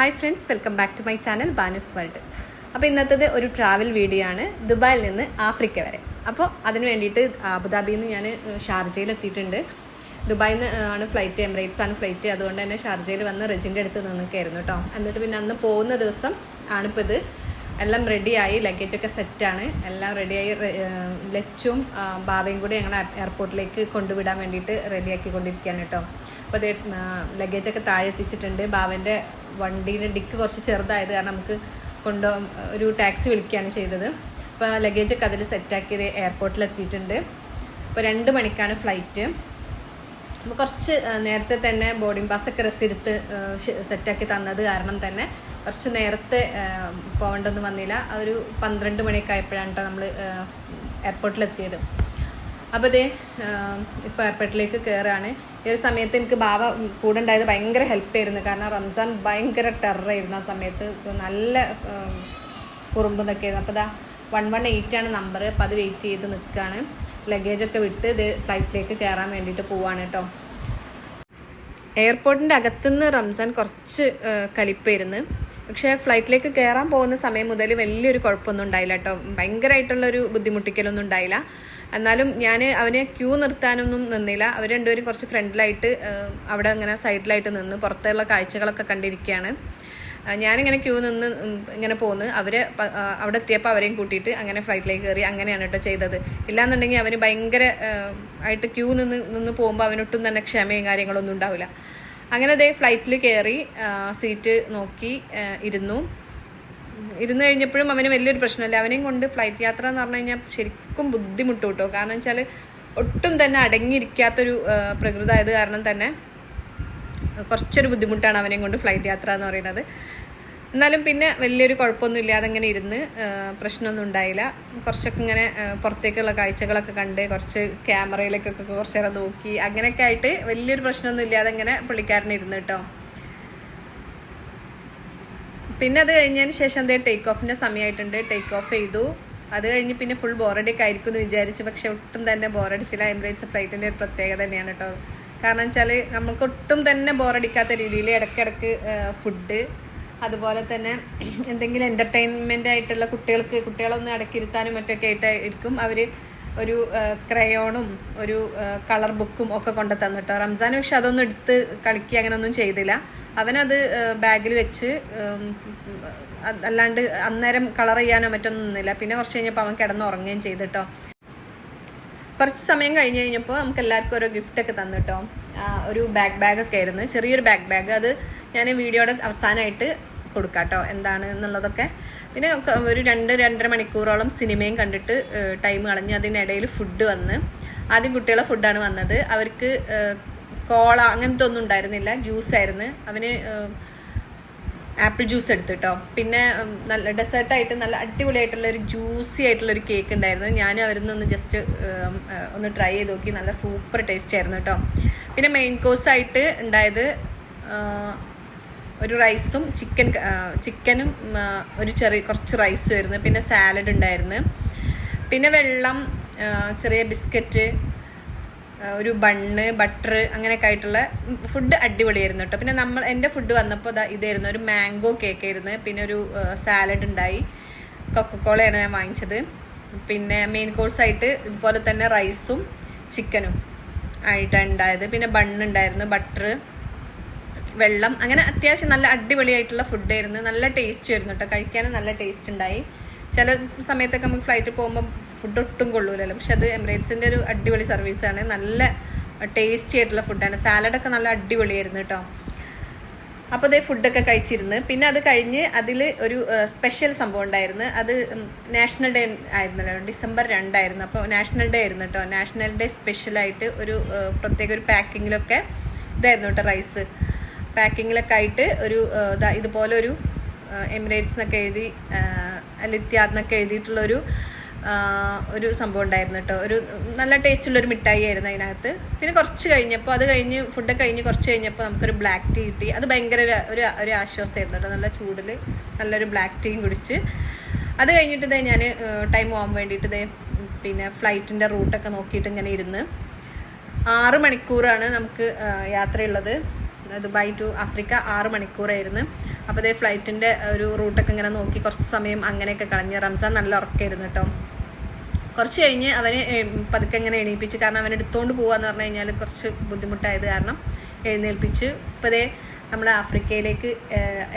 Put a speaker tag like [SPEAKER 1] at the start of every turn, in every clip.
[SPEAKER 1] Hi friends welcome back to my channel Banu's world അപ്പോൾ ഇന്നത്തേത് ഒരു ട്രാവൽ വീഡിയോ ആണ്. ദുബായിൽ നിന്ന് ആഫ്രിക്ക വരെ. അപ്പോൾ അതിന് വേണ്ടിയിട്ട് അബുദാബിയിൽ നിന്ന് ഞാൻ ഷാർജയിൽ എത്തിയിട്ടുണ്ട്. ദുബായിൽ നിന്ന് ആണ് ഫ്ലൈറ്റ് എമിറേറ്റ്സ് ആണ് ഫ്ലൈറ്റ് അതുകൊണ്ട് തന്നെ ഷാർജയിൽ വന്ന് റെജിന്റെ അടുത്ത് നിന്നൊക്കെയായിരുന്നു കേട്ടോ എന്നിട്ട് പിന്നെ അന്ന് പോകുന്ന ദിവസം ആണിപ്പോൾ ഇത്. എല്ലാം റെഡിയായി ലഗേജൊക്കെ സെറ്റാണ് എല്ലാം റെഡിയായി ലച്ചും ബാബയും കൂടി ഞങ്ങൾ എയർപോർട്ടിലേക്ക് കൊണ്ടുവിടാൻ വേണ്ടിയിട്ട് റെഡിയാക്കിക്കൊണ്ടിരിക്കുകയാണ് കേട്ടോ അപ്പോൾ ലഗേജൊക്കെ താഴെ എത്തിച്ചിട്ടുണ്ട്. ബാവന്റെ വണ്ടീന്റെ ഡിക്ക് കുറച്ച് ചെറുതായത് കാരണം നമുക്ക് കൊണ്ട് ഒരു ടാക്സി വിളിക്കുകയാണ് ചെയ്തത്. അപ്പോൾ ലഗേജൊക്കെ അതിൽ സെറ്റാക്കിയത് എയർപോർട്ടിൽ എത്തിയിട്ടുണ്ട് അപ്പോൾ രണ്ട് മണിക്കാണ് ഫ്ലൈറ്റ്. അപ്പോൾ കുറച്ച് നേരത്തെ തന്നെ ബോർഡിംഗ് പാസ്സൊക്കെ റെസ്റ്റ് സെറ്റാക്കി തന്നത് കാരണം തന്നെ കുറച്ച് നേരത്തെ പോകേണ്ടതൊന്നും വന്നില്ല. ഒരു പന്ത്രണ്ട് മണിയൊക്കെ ആയപ്പോഴാണ് കേട്ടോ നമ്മൾ എയർപോർട്ടിലെത്തിയത്. അപ്പോൾ അതേ ഇപ്പോൾ എയർപോർട്ടിലേക്ക് കയറുകയാണ് ഈ ഒരു സമയത്ത് എനിക്ക് ബാബ കൂടെ ഉണ്ടായത് ഭയങ്കര ഹെൽപ്പ് ആയിരുന്നു. കാരണം റംസാൻ ഭയങ്കര ടെററായിരുന്നു ആ സമയത്ത്. നല്ല കുറുമ്പെന്നൊക്കെ ആയിരുന്നു. അപ്പോൾ ഇതാ വൺ വൺ എയ്റ്റ് ആണ് നമ്പർ അപ്പോൾ അത് വെയിറ്റ് ചെയ്ത് നിൽക്കുകയാണ് ലഗേജൊക്കെ വിട്ട് ഇത് ഫ്ലൈറ്റിലേക്ക് കയറാൻ വേണ്ടിയിട്ട് പോവാണ് കേട്ടോ എയർപോർട്ടിന്റെ അകത്തുനിന്ന് റംസാൻ കുറച്ച് കലിപ്പായിരുന്നു. പക്ഷേ ഫ്ലൈറ്റിലേക്ക് കയറാൻ പോകുന്ന സമയം മുതൽ വലിയൊരു കുഴപ്പമൊന്നും ഉണ്ടായില്ല കേട്ടോ ഭയങ്കരമായിട്ടുള്ളൊരു ബുദ്ധിമുട്ടിക്കലൊന്നും ഉണ്ടായില്ല. എന്നാലും ഞാൻ അവനെ ക്യൂ നിർത്താനൊന്നും നിന്നില്ല. അവർ രണ്ടുപേരും കുറച്ച് ഫ്രണ്ടിലായിട്ട് അവിടെ അങ്ങനെ സൈഡിലായിട്ട് നിന്ന് പുറത്തുള്ള കാഴ്ചകളൊക്കെ കണ്ടിരിക്കുകയാണ് ഞാനിങ്ങനെ ക്യൂ നിന്ന് ഇങ്ങനെ പോന്ന്. അവർ പ- അവിടെ എത്തിയപ്പോൾ അവരെയും കൂട്ടിയിട്ട് അങ്ങനെ ഫ്ലൈറ്റിലേക്ക് കയറി അങ്ങനെയാണ് കേട്ടോ ചെയ്തത്. ഇല്ലാന്നുണ്ടെങ്കിൽ അവന് ഭയങ്കര ആയിട്ട് ക്യൂ നിന്ന് നിന്ന് പോകുമ്പോൾ അവനൊട്ടും തന്നെ ക്ഷമയും കാര്യങ്ങളൊന്നും ഉണ്ടാവില്ല. അങ്ങനെ അതേ ഫ്ലൈറ്റിൽ കയറി സീറ്റ് നോക്കി ഇരുന്നു. ഇരുന്ന് കഴിഞ്ഞപ്പോഴും അവന് വലിയൊരു പ്രശ്നമില്ല. അവനെയും കൊണ്ട് ഫ്ലൈറ്റ് യാത്ര എന്ന് പറഞ്ഞു കഴിഞ്ഞാൽ ശരിക്കും ബുദ്ധിമുട്ട് കിട്ടും. കാരണം വെച്ചാൽ ഒട്ടും തന്നെ അടങ്ങിയിരിക്കാത്തൊരു പ്രകൃതമായത് കാരണം തന്നെ കുറച്ചൊരു ബുദ്ധിമുട്ടാണ് അവനെയും കൊണ്ട് ഫ്ലൈറ്റ് യാത്ര എന്ന് പറയുന്നത്. എന്നാലും പിന്നെ വലിയൊരു കുഴപ്പമൊന്നും ഇല്ലാതെ ഇങ്ങനെ ഇരുന്ന് പ്രശ്നമൊന്നും ഉണ്ടായില്ല. കുറച്ചൊക്കെ ഇങ്ങനെ പുറത്തേക്കുള്ള കാഴ്ചകളൊക്കെ കണ്ട് കുറച്ച് ക്യാമറയിലേക്കൊക്കെ കുറച്ച് നേരം നോക്കി അങ്ങനെയൊക്കെ ആയിട്ട് വലിയൊരു പ്രശ്നമൊന്നും ഇല്ലാതെ ഇങ്ങനെ പുള്ളിക്കാരൻ ഇരുന്ന് കേട്ടോ. പിന്നെ അത് കഴിഞ്ഞതിന് ശേഷം എന്തേ ടേക്ക് ഓഫിന്റെ സമയമായിട്ടുണ്ട് ടേക്ക് ഓഫ് ചെയ്തു. അത് കഴിഞ്ഞ് പിന്നെ ഫുൾ ബോറടിയൊക്കെ ആയിരിക്കും എന്ന് വിചാരിച്ചു. പക്ഷെ ഒട്ടും തന്നെ ബോറടിച്ചില്ല എമിറേറ്റ്സ് ഫ്ലൈറ്റിന്റെ ഒരു പ്രത്യേകത തന്നെയാണ് കേട്ടോ കാരണം വെച്ചാൽ നമുക്ക് ഒട്ടും തന്നെ ബോറടിക്കാത്ത രീതിയിൽ ഇടയ്ക്കിടയ്ക്ക് ഫുഡ് അതുപോലെ തന്നെ എന്തെങ്കിലും എന്റർടൈൻമെന്റ് ആയിട്ടുള്ള കുട്ടികൾക്ക് കുട്ടികളൊന്ന് ഇടയ്ക്കിരുത്താനും മറ്റൊക്കെ ആയിട്ടായിരിക്കും അവർ ഒരു ക്രയോണും ഒരു കളർ ബുക്കും ഒക്കെ കൊണ്ടു തന്നിട്ടോ. റംസാൻ പക്ഷെ അതൊന്നും എടുത്ത് കളിക്കുക അങ്ങനെയൊന്നും ചെയ്തില്ല. അവനത് ബാഗിൽ വെച്ച് അല്ലാണ്ട് അന്നേരം കളർ ചെയ്യാനോ മറ്റൊന്നും നിന്നില്ല. പിന്നെ കുറച്ച് കഴിഞ്ഞപ്പോൾ അവൻ കിടന്ന് ഉറങ്ങുകയും ചെയ്തിട്ടോ. കുറച്ച് സമയം കഴിഞ്ഞ് കഴിഞ്ഞപ്പോൾ നമുക്ക് എല്ലാവർക്കും ഓരോ ഗിഫ്റ്റ് ഒക്കെ തന്നിട്ടോ. ഒരു ബാഗ് ബാഗ് ഒക്കെ ആയിരുന്നു. ചെറിയൊരു ബാഗ് ബാഗ് അത് ഞാൻ വീഡിയോയുടെ അവസാനമായിട്ട് കൊടുക്കാം കേട്ടോ എന്താണ് എന്നുള്ളതൊക്കെ. പിന്നെ ഒരു രണ്ട് രണ്ടര മണിക്കൂറോളം സിനിമയും കണ്ടിട്ട് ടൈം കളഞ്ഞ് അതിനിടയിൽ ഫുഡ് വന്ന്. ആദ്യം കുട്ടികളെ ഫുഡാണ് വന്നത്. അവർക്ക് കോള അങ്ങനത്തെ ഒന്നും ഉണ്ടായിരുന്നില്ല. ജ്യൂസായിരുന്നു അവന് ആപ്പിൾ ജ്യൂസ് എടുത്തിട്ടോ പിന്നെ നല്ല ഡെസേർട്ടായിട്ട് നല്ല അടിപൊളിയായിട്ടുള്ള ഒരു ജ്യൂസി ആയിട്ടുള്ള ഒരു കേക്ക് ഉണ്ടായിരുന്നു. ഞാനും അവരിൽ നിന്ന് ജസ്റ്റ് ഒന്ന് ട്രൈ ചെയ്ത് നോക്കി. നല്ല സൂപ്പർ ടേസ്റ്റ് ആയിരുന്നു കേട്ടോ പിന്നെ മെയിൻ കോഴ്സായിട്ട് ഉണ്ടായത് ഒരു റൈസും ചിക്കൻ ചിക്കനും ഒരു ചെറിയ കുറച്ച് റൈസും ആയിരുന്നു. പിന്നെ സാലഡ് ഉണ്ടായിരുന്നു. പിന്നെ വെള്ളം ചെറിയ ബിസ്ക്കറ്റ് ഒരു ബണ്ണ് ബട്ടർ അങ്ങനെയൊക്കെ ആയിട്ടുള്ള ഫുഡ് അടിപൊളിയായിരുന്നു കേട്ടോ പിന്നെ നമ്മൾ എന്റെ ഫുഡ് വന്നപ്പോൾ ഇതായിരുന്നു. ഒരു മാംഗോ കേക്ക് ആയിരുന്നു. പിന്നെ ഒരു സാലഡ് ഉണ്ടായി. കൊക്കക്കോളയാണ് ഞാൻ വാങ്ങിച്ചത്. പിന്നെ മെയിൻ കോഴ്സായിട്ട് ഇതുപോലെ തന്നെ റൈസും ചിക്കനും ആയിട്ടാണ് ഉണ്ടായത്. പിന്നെ ബണ്ണ് ഉണ്ടായിരുന്നു ബട്ടർ വെള്ളം. അങ്ങനെ അത്യാവശ്യം നല്ല അടിപൊളിയായിട്ടുള്ള ഫുഡായിരുന്നു നല്ല ടേസ്റ്റ് ആയിരുന്നു കേട്ടോ കഴിക്കാനും നല്ല ടേസ്റ്റ് ഉണ്ടായി. ചില സമയത്തൊക്കെ നമുക്ക് ഫ്ലൈറ്റിൽ പോകുമ്പോൾ ഫുഡ് ഒട്ടും കൊള്ളൂലല്ലോ. പക്ഷെ അത് എമിറേറ്റ്സിന്റെ ഒരു അടിപൊളി സർവീസാണ് നല്ല ടേസ്റ്റി ആയിട്ടുള്ള ഫുഡാണ് സാലഡൊക്കെ നല്ല അടിപൊളിയായിരുന്നു കേട്ടോ അപ്പോൾ അതേ ഫുഡൊക്കെ കഴിച്ചിരുന്നു. പിന്നെ അത് കഴിഞ്ഞ് അതിൽ ഒരു സ്പെഷ്യൽ സംഭവം ഉണ്ടായിരുന്നു. അത് നാഷണൽ ഡേ ആയിരുന്നല്ലോ. ഡിസംബർ രണ്ടായിരുന്നു. അപ്പോൾ നാഷണൽ ഡേ ആയിരുന്നു കേട്ടോ നാഷണൽ ഡേ സ്പെഷ്യലായിട്ട് ഒരു പ്രത്യേക ഒരു പാക്കിങ്ങിലൊക്കെ ഇതായിരുന്നു കേട്ടോ റൈസ് പാക്കിങ്ങിലൊക്കെ ആയിട്ട് ഒരു ഇതുപോലെ ഒരു എമിറേറ്റ്സ് എന്നൊക്കെ എഴുതി അലിത്യാദ് എന്നൊക്കെ എഴുതിയിട്ടുള്ളൊരു ഒരു സംഭവം ഉണ്ടായിരുന്നു കേട്ടോ. ഒരു നല്ല ടേസ്റ്റുള്ള ഒരു മിഠായി ആയിരുന്നു അതിനകത്ത്. പിന്നെ കുറച്ച് കഴിഞ്ഞപ്പോൾ അത് കഴിഞ്ഞ് ഫുഡ് കഴിഞ്ഞ് കുറച്ച് കഴിഞ്ഞപ്പോൾ നമുക്കൊരു ബ്ലാക്ക് ടീ കിട്ടി. അത് ഭയങ്കര ഒരു ഒരു ആശ്വാസമായിരുന്നു കേട്ടോ. നല്ല ചൂടിൽ നല്ലൊരു ബ്ലാക്ക് ടീയും കുടിച്ച്. അത് കഴിഞ്ഞിട്ട് ഞാൻ ടൈം പോകാൻ വേണ്ടിയിട്ട് പിന്നെ ഫ്ലൈറ്റിന്റെ റൂട്ടൊക്കെ നോക്കിയിട്ട് ഇങ്ങനെ ഇരുന്ന് ആറ് മണിക്കൂറാണ് നമുക്ക് യാത്രയുള്ളത്. ദുബായ് ടു ആഫ്രിക്ക ആറ് മണിക്കൂറായിരുന്നു. അപ്പോൾ അതേ ഫ്ലൈറ്റിന്റെ ഒരു റൂട്ടൊക്കെ ഇങ്ങനെ നോക്കി കുറച്ച് സമയം അങ്ങനെയൊക്കെ കളഞ്ഞ് റംസാൻ നല്ല ഉറക്കമായിരുന്നു കേട്ടോ. കുറച്ച് കഴിഞ്ഞ് അവന് പതുക്കെ ഇങ്ങനെ എണീപ്പിച്ച് കാരണം അവൻ എടുത്തുകൊണ്ട് പോകാന്ന് പറഞ്ഞു കഴിഞ്ഞാൽ കുറച്ച് ബുദ്ധിമുട്ടായത് കാരണം എഴുന്നേൽപ്പിച്ച്. ഇപ്പോൾ അതേ നമ്മൾ ആഫ്രിക്കയിലേക്ക്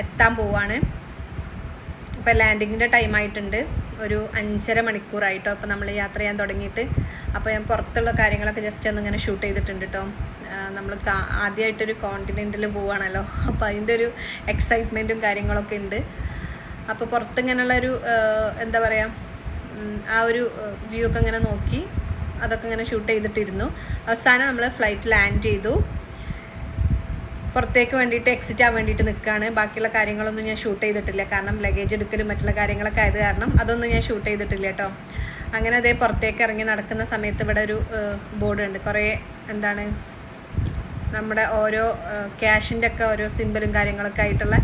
[SPEAKER 1] എത്താൻ പോവാണ്. ഇപ്പോൾ ലാൻഡിങ്ങിന്റെ ടൈം ആയിട്ടുണ്ട്. ഒരു അഞ്ചര മണിക്കൂറായിട്ടോ. അപ്പോൾ നമ്മൾ യാത്ര ചെയ്യാൻ തുടങ്ങിയിട്ട്. അപ്പോൾ ഞാൻ പുറത്തുള്ള കാര്യങ്ങളൊക്കെ ജസ്റ്റ് ഒന്ന് ഇങ്ങനെ ഷൂട്ട് ചെയ്തിട്ടുണ്ട് കേട്ടോ. നമ്മൾ ആദ്യമായിട്ടൊരു കോണ്ടിനെന്റിൽ പോവാണല്ലോ. അപ്പോൾ അതിന്റെ ഒരു എക്സൈറ്റ്മെന്റും കാര്യങ്ങളൊക്കെ ഉണ്ട് അപ്പോൾ പുറത്ത് ഒരു എന്താ പറയുക ആ ഒരു വ്യൂ ഒക്കെ ഇങ്ങനെ നോക്കി അതൊക്കെ ഇങ്ങനെ ഷൂട്ട് ചെയ്തിട്ടിരുന്നു. അവസാനം നമ്മൾ ഫ്ലൈറ്റ് ലാൻഡ് ചെയ്തു. പുറത്തേക്ക് വേണ്ടിയിട്ട് എക്സിറ്റ് ആവാൻ വേണ്ടിയിട്ട് നിൽക്കുകയാണ് ബാക്കിയുള്ള കാര്യങ്ങളൊന്നും ഞാൻ ഷൂട്ട് ചെയ്തിട്ടില്ല. കാരണം ലഗേജ് എടുക്കലും മറ്റുള്ള കാര്യങ്ങളൊക്കെ ആയത് കാരണം അതൊന്നും ഞാൻ ഷൂട്ട് ചെയ്തിട്ടില്ല കേട്ടോ അങ്ങനെ അതേ പുറത്തേക്ക് ഇറങ്ങി നടക്കുന്ന സമയത്ത് ഇവിടെ ഒരു ബോർഡ് ഉണ്ട് കുറേ എന്താണ് നമ്മുടെ ഓരോ ക്യാഷിന്റെ ഒക്കെ ഓരോ സിമ്പിളും കാര്യങ്ങളൊക്കെ ആയിട്ടുള്ള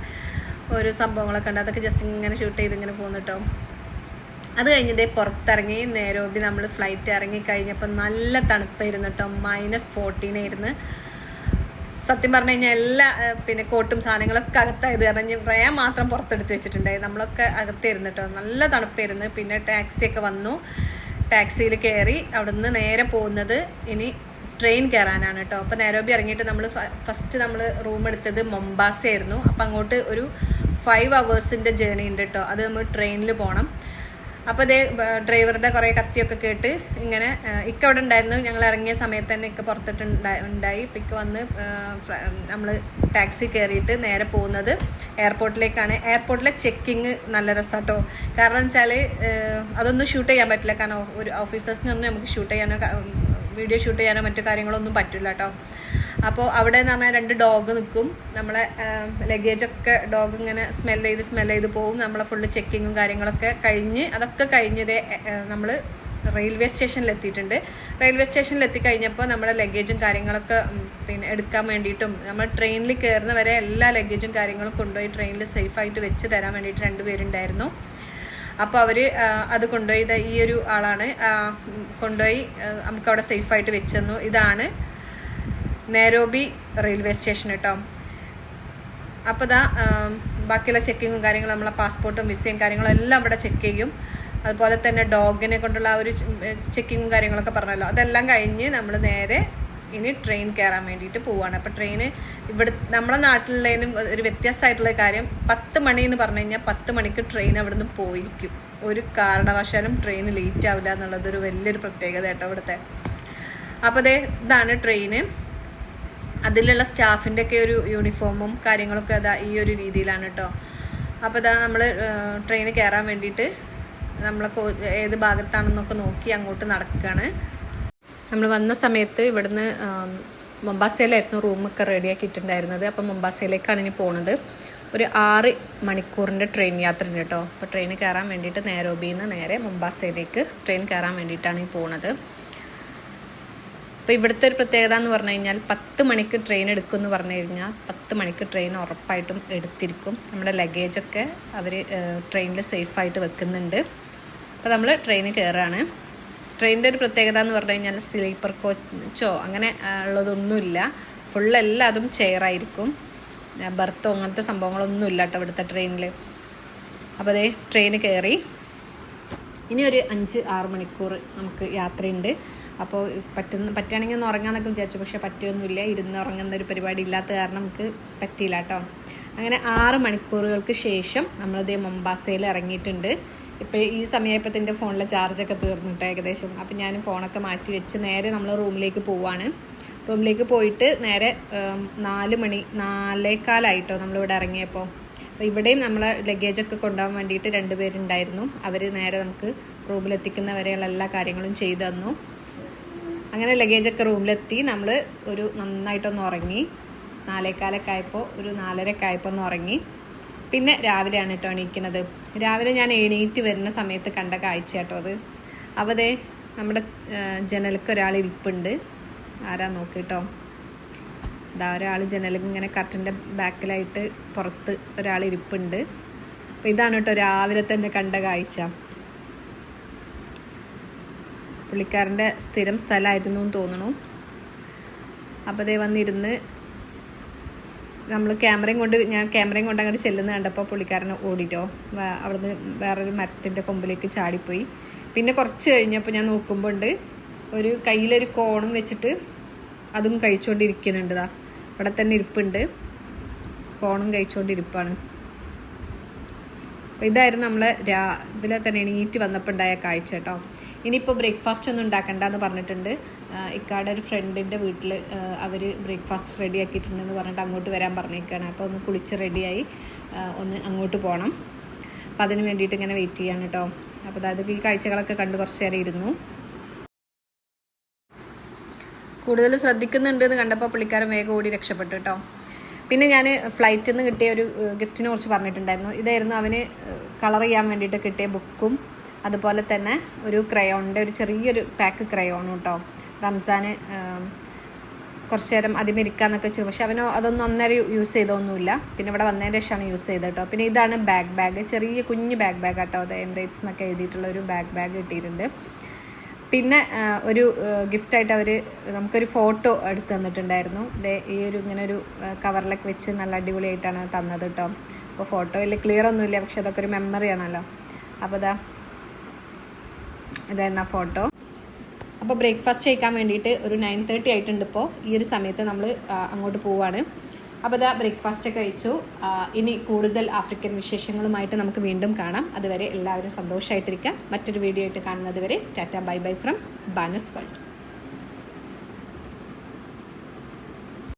[SPEAKER 1] ഓരോ സംഭവങ്ങളൊക്കെ ഉണ്ട്. അതൊക്കെ ജസ്റ്റ് ഇങ്ങനെ ഷൂട്ട് ചെയ്ത് ഇങ്ങനെ പോകുന്നു കേട്ടോ അത് കഴിഞ്ഞതേ പുറത്തിറങ്ങി നേരോബി നമ്മൾ ഫ്ലൈറ്റ് ഇറങ്ങി കഴിഞ്ഞപ്പോൾ നല്ല തണുപ്പായിരുന്നു കേട്ടോ മൈനസ് ഫോർട്ടീനായിരുന്നു സത്യം പറഞ്ഞു കഴിഞ്ഞാൽ എല്ലാ പിന്നെ കോട്ടും സാധനങ്ങളൊക്കെ അകത്തായത് കാരണം ഞാൻ മാത്രം പുറത്തെടുത്ത് വെച്ചിട്ടുണ്ടായി നമ്മളൊക്കെ അകത്തായിരുന്നു കേട്ടോ നല്ല തണുപ്പായിരുന്നു. പിന്നെ ടാക്സിയൊക്കെ വന്നു. ടാക്സിയിൽ കയറി അവിടുന്ന് നേരെ പോകുന്നത് ഇനി ട്രെയിൻ കയറാനാണ് കേട്ടോ അപ്പോൾ നേരോബി ഇറങ്ങിയിട്ട് നമ്മൾ ഫസ്റ്റ് നമ്മൾ റൂം എടുത്തത് മൊംബാസ ആയിരുന്നു. അപ്പം അങ്ങോട്ട് ഒരു ഫൈവ് അവേഴ്സിന്റെ ജേണി ഉണ്ട് കേട്ടോ അത് നമ്മൾ ട്രെയിനിൽ പോകണം അപ്പോൾ അതേ ഡ്രൈവറുടെ കുറേ കത്തിയൊക്കെ കേട്ട് ഇങ്ങനെ ഇക്ക അവിടെ ഉണ്ടായിരുന്നു. ഞങ്ങൾ ഇറങ്ങിയ സമയത്ത് തന്നെ ഇക്ക പുറത്തിട്ട് ഉണ്ടായി. ഇപ്പം ഇക്ക വന്ന് നമ്മൾ ടാക്സി കയറിയിട്ട് നേരെ പോകുന്നത് എയർപോർട്ടിലേക്കാണ് എയർപോർട്ടിലെ ചെക്കിങ് നല്ല രസമാട്ടോ കാരണം വെച്ചാൽ അതൊന്നും ഷൂട്ട് ചെയ്യാൻ പറ്റില്ല. കാരണം ഒരു ഓഫീസേഴ്സിനൊന്നും നമുക്ക് ഷൂട്ട് ചെയ്യാനോ വീഡിയോ ഷൂട്ട് ചെയ്യാനോ മറ്റു കാര്യങ്ങളൊന്നും പറ്റില്ല കേട്ടോ. അപ്പോൾ അവിടെ എന്ന് പറഞ്ഞാൽ രണ്ട് ഡോഗ് നിൽക്കും നമ്മളെ ലഗേജൊക്കെ ഡോഗ് ഇങ്ങനെ സ്മെൽ ചെയ്ത് സ്മെൽ ചെയ്ത് പോവും. നമ്മളെ ഫുള്ള് ചെക്കിങ്ങും കാര്യങ്ങളൊക്കെ കഴിഞ്ഞ് അതൊക്കെ കഴിഞ്ഞത് നമ്മൾ റെയിൽവേ സ്റ്റേഷനിൽ എത്തിയിട്ടുണ്ട്. റെയിൽവേ സ്റ്റേഷനിൽ എത്തിക്കഴിഞ്ഞപ്പോൾ നമ്മുടെ ലഗേജും കാര്യങ്ങളൊക്കെ പിന്നെ എടുക്കാൻ വേണ്ടിയിട്ടും നമ്മൾ ട്രെയിനിൽ കയറുന്ന വരെ എല്ലാ ലഗേജും കാര്യങ്ങളും കൊണ്ടുപോയി ട്രെയിനിൽ സേഫായിട്ട് വെച്ച് തരാൻ വേണ്ടിയിട്ട് രണ്ടുപേരുണ്ടായിരുന്നു. അപ്പോൾ അവർ അത് കൊണ്ടുപോയി. ഈ ഒരു ആളാണ്. കൊണ്ടുപോയി നമുക്ക് നമുക്കവിടെ സേഫ് ആയിട്ട് തന്നു ഇതാണ് നേരോബി റെയിൽവേ സ്റ്റേഷൻ കേട്ടോ അപ്പോൾ ഇതാ ബാക്കിയുള്ള ചെക്കിങ്ങും കാര്യങ്ങളും നമ്മളെ പാസ്പോർട്ടും വിസയും കാര്യങ്ങളും എല്ലാം അവിടെ ചെക്ക് ചെയ്യും. അതുപോലെ തന്നെ ഡോഗിനെ കൊണ്ടുള്ള ആ ഒരു ചെക്കിങ്ങും കാര്യങ്ങളൊക്കെ പറഞ്ഞല്ലോ. അതെല്ലാം കഴിഞ്ഞ് നമ്മൾ നേരെ ഇനി ട്രെയിൻ കയറാൻ വേണ്ടിയിട്ട് പോവുകയാണ് അപ്പോൾ ട്രെയിന് ഇവിടെ നമ്മുടെ നാട്ടിലുള്ളതിനും ഒരു വ്യത്യസ്തമായിട്ടുള്ള കാര്യം പത്ത് മണി എന്ന് പറഞ്ഞു കഴിഞ്ഞാൽ പത്ത് മണിക്ക് ട്രെയിൻ അവിടുന്ന് പോയിരിക്കും. ഒരു കാരണവശാലും ട്രെയിൻ ലേറ്റ് ആവില്ല എന്നുള്ളത് ഒരു വലിയൊരു പ്രത്യേകത കേട്ടോ ഇവിടുത്തെ അപ്പോൾ ദേ ഇതാണ് ട്രെയിന് അതിലുള്ള സ്റ്റാഫിന്റെ ഒക്കെ ഒരു യൂണിഫോമും കാര്യങ്ങളൊക്കെ അതാ ഈ ഒരു രീതിയിലാണ് കേട്ടോ അപ്പോൾ ഇതാ നമ്മൾ ട്രെയിന് കയറാൻ വേണ്ടിയിട്ട് നമ്മളെ ഏത് ഭാഗത്താണെന്നൊക്കെ നോക്കി അങ്ങോട്ട് നടക്കുകയാണ് നമ്മൾ വന്ന സമയത്ത് ഇവിടുന്ന് ആം, മൊംബാസയിലായിരുന്നു റൂമൊക്കെ റെഡിയാക്കിയിട്ടുണ്ടായിരുന്നത്. അപ്പം മൊംബാസയിലേക്കാണ് ഇനി പോണത്. ഒരു ആറ് മണിക്കൂറിന്റെ ട്രെയിൻ യാത്ര ഉണ്ട് കേട്ടോ. അപ്പോൾ ട്രെയിൻ കയറാൻ വേണ്ടിയിട്ട് നേരോബിയിൽ നിന്ന് നേരെ മുംബാസയിലേക്ക് ട്രെയിൻ കയറാൻ വേണ്ടിയിട്ടാണ് ഈ പോണത്. അപ്പോൾ ഇവിടുത്തെ ഒരു പ്രത്യേകത എന്ന് പറഞ്ഞു കഴിഞ്ഞാൽ പത്ത് മണിക്ക് ട്രെയിൻ എടുക്കും എന്ന് പറഞ്ഞു കഴിഞ്ഞാൽ പത്ത് മണിക്ക് ട്രെയിൻ ഉറപ്പായിട്ടും എടുത്തിരിക്കും. നമ്മുടെ ലഗേജൊക്കെ അവർ ട്രെയിനിൽ സേഫായിട്ട് വെക്കുന്നുണ്ട്. അപ്പോൾ നമ്മൾ ട്രെയിന് കയറുകയാണ് ട്രെയിനിന്റെ ഒരു പ്രത്യേകത എന്ന് പറഞ്ഞു കഴിഞ്ഞാൽ സ്ലീപ്പർ കോച്ചോ അങ്ങനെ ഉള്ളതൊന്നുമില്ല. ഫുൾ എല്ലാതും ചെയറായിരിക്കും ബർത്തോ അങ്ങനത്തെ സംഭവങ്ങളൊന്നും ഇല്ല കേട്ടോ ഇവിടുത്തെ ട്രെയിനിൽ അപ്പോൾ അതേ ട്രെയിൻ കയറി ഇനി ഒരു അഞ്ച് ആറ് മണിക്കൂർ നമുക്ക് യാത്രയുണ്ട്. അപ്പോൾ പറ്റുന്ന പറ്റുകയാണെങ്കിൽ ഒന്ന് ഉറങ്ങാന്നൊക്കെ വിചാരിച്ചു. പക്ഷേ പറ്റുമൊന്നുമില്ല ഇരുന്ന് ഉറങ്ങുന്ന ഒരു പരിപാടി ഇല്ലാത്ത കാരണം നമുക്ക് പറ്റിയില്ല കേട്ടോ. അങ്ങനെ ആറ് മണിക്കൂറുകൾക്ക് ശേഷം നമ്മളിതേ മൊംബാസയിൽ ഇറങ്ങിയിട്ടുണ്ട്. ഇപ്പോൾ ഈ സമയമായപ്പോൾ എന്റെ ഫോണിലെ ചാർജൊക്കെ തീർന്നിട്ട് ഏകദേശം. അപ്പം ഞാൻ ഫോണൊക്കെ മാറ്റി വെച്ച് നേരെ നമ്മൾ റൂമിലേക്ക് പോവാണ്. റൂമിലേക്ക് പോയിട്ട് നേരെ നാല് മണി നാലേക്കാലായിട്ടോ നമ്മളിവിടെ ഇറങ്ങിയപ്പോൾ അപ്പോൾ ഇവിടെയും നമ്മളെ ലഗേജൊക്കെ കൊണ്ടുപോകാൻ വേണ്ടിയിട്ട് രണ്ടുപേരുണ്ടായിരുന്നു അവർ നേരെ നമുക്ക് റൂമിലെത്തിക്കുന്ന വരെയുള്ള എല്ലാ കാര്യങ്ങളും ചെയ്തു തന്നു. അങ്ങനെ ലഗേജൊക്കെ റൂമിലെത്തി. നമ്മൾ ഒരു നന്നായിട്ടൊന്ന് ഉറങ്ങി. നാലേക്കാലൊക്കെ ആയപ്പോൾ ഒരു നാലരക്കായപ്പോൾ ഒന്ന് ഉറങ്ങി. പിന്നെ രാവിലെയാണ് കേട്ടോ എണീക്കുന്നത്. രാവിലെ ഞാൻ എണീറ്റ് വരുന്ന സമയത്ത് കണ്ട കാഴ്ച കേട്ടോ അത് അപ്പോൾ നമ്മുടെ ജനലക്ക് ഒരാൾ ഇരിപ്പുണ്ട്. ആരാ നോക്കിട്ടോ? ഇതാ ഒരാൾ ജനലൊക്കെ ഇങ്ങനെ കട്ടന്റെ ബാക്കിലായിട്ട് പുറത്ത് ഒരാൾ ഇരിപ്പുണ്ട്. അപ്പോൾ ഇതാണ് കേട്ടോ രാവിലെ തന്നെ കണ്ട കാഴ്ച. പുള്ളിക്കാരന്റെ സ്ഥിരം സ്ഥലമായിരുന്നു എന്ന് തോന്നുന്നു അപ്പോൾ അതേ വന്നിരുന്ന് നമ്മൾ ക്യാമറയും കൊണ്ട് ഞാൻ ക്യാമറയും കൊണ്ട് അങ്ങോട്ട് ചെല്ലുന്ന കണ്ടപ്പോൾ പുള്ളിക്കാരൻ ഓടിട്ടോ. അവിടുന്ന് വേറൊരു മരത്തിന്റെ കൊമ്പിലേക്ക് ചാടിപ്പോയി. പിന്നെ കുറച്ച് കഴിഞ്ഞപ്പോൾ ഞാൻ നോക്കുമ്പോൾ ഉണ്ട് ഒരു കയ്യിലൊരു കോണും വെച്ചിട്ട് അതും കഴിച്ചുകൊണ്ടിരിക്കുന്നുണ്ട് ദാ. ഇവിടെ തന്നെ ഇരിപ്പുണ്ട്. കോണും കഴിച്ചുകൊണ്ടിരിപ്പാണ് അപ്പോൾ ഇതായിരുന്നു നമ്മളെ രാവിലെ തന്നെ എണീറ്റ് വന്നപ്പോൾ ഉണ്ടായ കാഴ്ച കേട്ടോ. ഇനിയിപ്പോൾ ബ്രേക്ക്ഫാസ്റ്റ് ഒന്നും ഉണ്ടാക്കണ്ട എന്ന് പറഞ്ഞിട്ടുണ്ട് ഇക്കാടെ ഒരു ഫ്രണ്ടിന്റെ വീട്ടിൽ അവർ ബ്രേക്ക്ഫാസ്റ്റ് റെഡി ആക്കിയിട്ടുണ്ടെന്ന് പറഞ്ഞിട്ട് അങ്ങോട്ട് വരാൻ പറഞ്ഞേക്കാണ്. അപ്പോൾ ഒന്ന് കുളിച്ച് റെഡിയായി ഒന്ന് അങ്ങോട്ട് പോകണം അപ്പോൾ അതിന് വേണ്ടിയിട്ട് ഇങ്ങനെ വെയിറ്റ് ചെയ്യാണ് കേട്ടോ അപ്പോൾ അതായത് ഈ കാഴ്ചകളൊക്കെ കണ്ട് കുറച്ച് നേരം ഇരുന്നു. കൂടുതൽ ശ്രദ്ധിക്കുന്നുണ്ട് എന്ന് കണ്ടപ്പോൾ പുള്ളിക്കാരൻ വേഗം ഓടി രക്ഷപ്പെട്ടു കേട്ടോ പിന്നെ ഞാൻ ഫ്ലൈറ്റിൽ നിന്ന് കിട്ടിയ ഒരു ഗിഫ്റ്റിനെ കുറിച്ച് പറഞ്ഞിട്ടുണ്ടായിരുന്നു. ഇതായിരുന്നു അവന് കളർ ചെയ്യാൻ വേണ്ടിയിട്ട് കിട്ടിയ ബുക്കും അതുപോലെ തന്നെ ഒരു ക്രയോണിന്റെ ഒരു ചെറിയൊരു പാക്ക് ക്രയോണും കേട്ടോ റംസാന് കുറച്ച് നേരം അതിമിരിക്കാന്നൊക്കെ ചോദിച്ചു പക്ഷെ അവന് അതൊന്നും അന്നേരം യൂസ് ചെയ്തൊന്നുമില്ല. പിന്നെ ഇവിടെ വന്നതിന് ശേഷമാണ് യൂസ് ചെയ്തത് കേട്ടോ പിന്നെ ഇതാണ് ബാഗ് ബാഗ് ചെറിയ കുഞ്ഞ് ബാഗ് ബാഗ് കേട്ടോ അത് എംബ്രേറ്റ്സ് എന്നൊക്കെ എഴുതിയിട്ടുള്ള ഒരു ബാഗ് ബാഗ് കിട്ടിയിട്ടുണ്ട്. പിന്നെ ഒരു ഗിഫ്റ്റായിട്ട് അവർ നമുക്കൊരു ഫോട്ടോ എടുത്തു തന്നിട്ടുണ്ടായിരുന്നു. ദേ ഈ ഒരു ഇങ്ങനെ ഒരു കവറിലൊക്കെ വെച്ച് നല്ല അടിപൊളിയായിട്ടാണ് തന്നത് കേട്ടോ അപ്പോൾ ഫോട്ടോയിൽ ക്ലിയർ ഒന്നുമില്ല. പക്ഷെ അതൊക്കെ ഒരു മെമ്മറി ആണല്ലോ. അപ്പോൾ ഇതാ ഇതായിരുന്നു ആ ഫോട്ടോ അപ്പോൾ ബ്രേക്ക്ഫാസ്റ്റ് കഴിക്കാൻ വേണ്ടിയിട്ട് ഒരു നയൻ തേർട്ടി ആയിട്ടുണ്ട് ഇപ്പോൾ ഈ ഒരു സമയത്ത് നമ്മൾ അങ്ങോട്ട് പോവാണ്. അപ്പോൾ ഇതാ ബ്രേക്ക്ഫാസ്റ്റ് കഴിച്ചു. ഇനി കൂടുതൽ ആഫ്രിക്കൻ വിശേഷങ്ങളുമായിട്ട് നമുക്ക് വീണ്ടും കാണാം. അതുവരെ എല്ലാവരും സന്തോഷമായിട്ടിരിക്കുക മറ്റൊരു വീഡിയോ ആയിട്ട് കാണുന്നത് വരെ tata bye bye from Banu's world